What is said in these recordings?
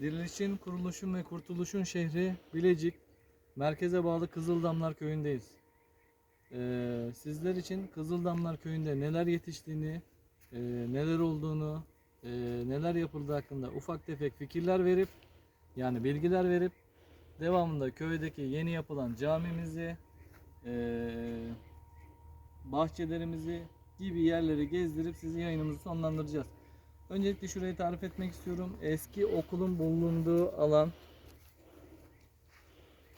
Dirilişin, kuruluşun ve kurtuluşun şehri Bilecik, merkeze bağlı Kızıldamlar köyündeyiz. Ee, sizler için Kızıldamlar köyünde neler yetiştiğini, e, neler olduğunu, e, neler yapıldığı hakkında ufak tefek fikirler verip, yani bilgiler verip, devamında köydeki yeni yapılan camimizi, e, bahçelerimizi gibi yerleri gezdirip sizi yayınımızı sonlandıracağız. Öncelikle şurayı tarif etmek istiyorum. Eski okulun bulunduğu alan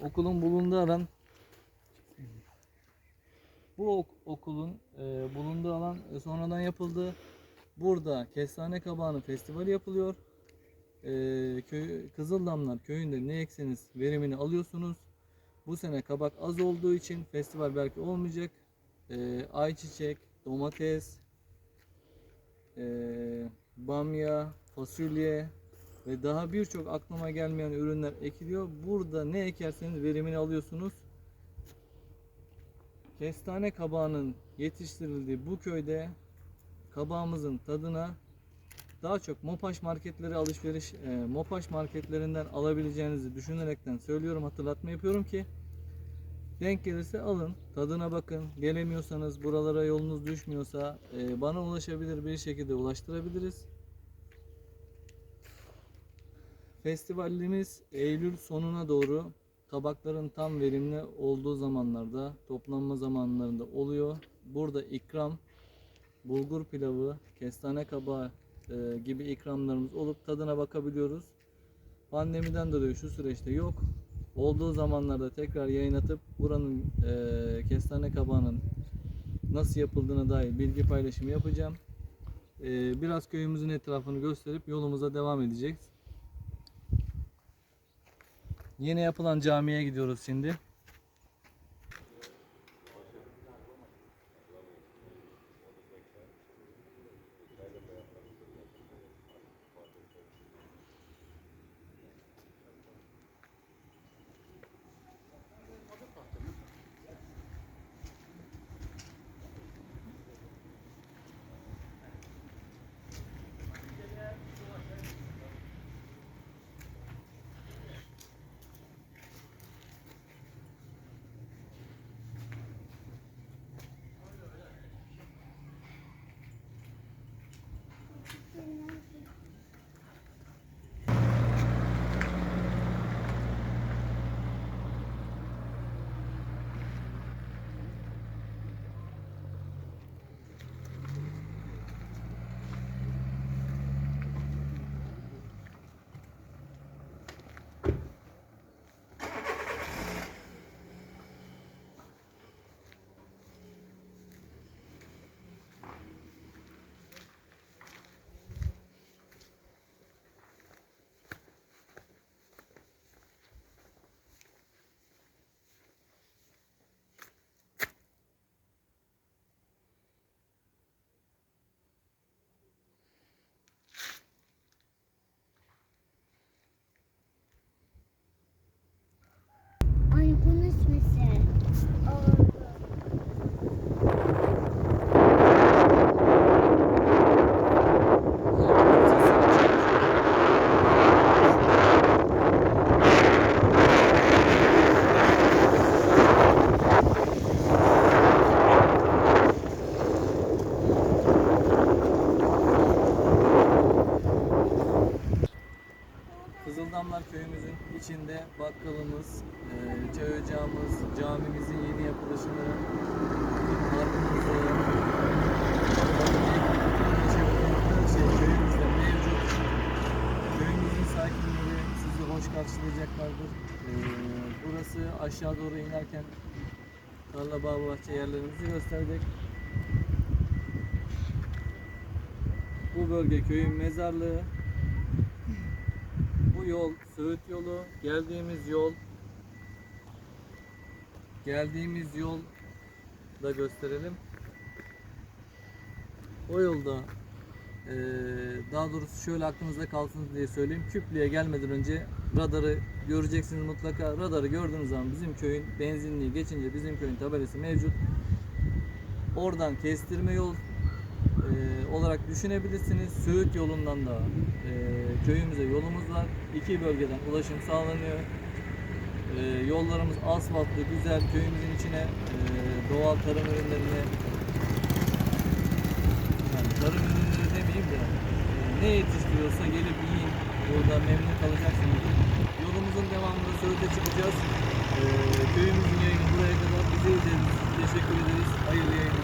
okulun bulunduğu alan bu ok- okulun e, bulunduğu alan e, sonradan yapıldı. Burada Kestane Kabağı'nın festivali yapılıyor. E, köy, Kızıldamlar köyünde ne ekseniz verimini alıyorsunuz. Bu sene kabak az olduğu için festival belki olmayacak. E, ayçiçek, domates, e, bamya, fasulye ve daha birçok aklıma gelmeyen ürünler ekiliyor. Burada ne ekerseniz verimini alıyorsunuz. Kestane kabağının yetiştirildiği bu köyde kabağımızın tadına daha çok Mopaş marketleri alışveriş e, Mopaş marketlerinden alabileceğinizi düşünerekten söylüyorum hatırlatma yapıyorum ki denk gelirse alın tadına bakın gelemiyorsanız buralara yolunuz düşmüyorsa e, bana ulaşabilir bir şekilde ulaştırabiliriz. Festivalimiz Eylül sonuna doğru kabakların tam verimli olduğu zamanlarda toplanma zamanlarında oluyor. Burada ikram bulgur pilavı, kestane kabağı e, gibi ikramlarımız olup tadına bakabiliyoruz. Pandemiden dolayı şu süreçte yok. Olduğu zamanlarda tekrar yayın atıp buranın e, kestane kabağının nasıl yapıldığına dair bilgi paylaşımı yapacağım. E, biraz köyümüzün etrafını gösterip yolumuza devam edeceğiz. Yeni yapılan camiye gidiyoruz şimdi. Kızıldamlar köyümüzün içinde bakkalımız, e, çay ocağımız, camimizin yeni yapılışını, parkımızı, şey köyümüzde mevcut. Köyümüzün sakinleri sizi hoş karşılayacaklardır. E, burası aşağı doğru inerken tarla bağ bahçe yerlerimizi gösterdik. Bu bölge köyün mezarlığı. Bu yol Söğüt yolu. Geldiğimiz yol geldiğimiz yol da gösterelim. O yolda eee, daha doğrusu şöyle aklınızda kalsın diye söyleyeyim. Küplü'ye gelmeden önce radarı göreceksiniz mutlaka. Radarı gördüğünüz zaman bizim köyün benzinliği geçince bizim köyün tabelası mevcut. Oradan kestirme yol eee, olarak düşünebilirsiniz. Söğüt yolundan da eee köyümüze yolumuz var. İki bölgeden ulaşım sağlanıyor. E, yollarımız asfaltlı, güzel. Köyümüzün içine e, doğal tarım ürünlerini yani tarım ürünleri demeyeyim de e, ne yetiştiriyorsa gelip yiyin. Burada memnun kalacaksınız. Yolumuzun devamında Söğüt'e çıkacağız. E, köyümüzün yayını buraya kadar bize izlediğiniz teşekkür ederiz. Hayırlı yayınlar.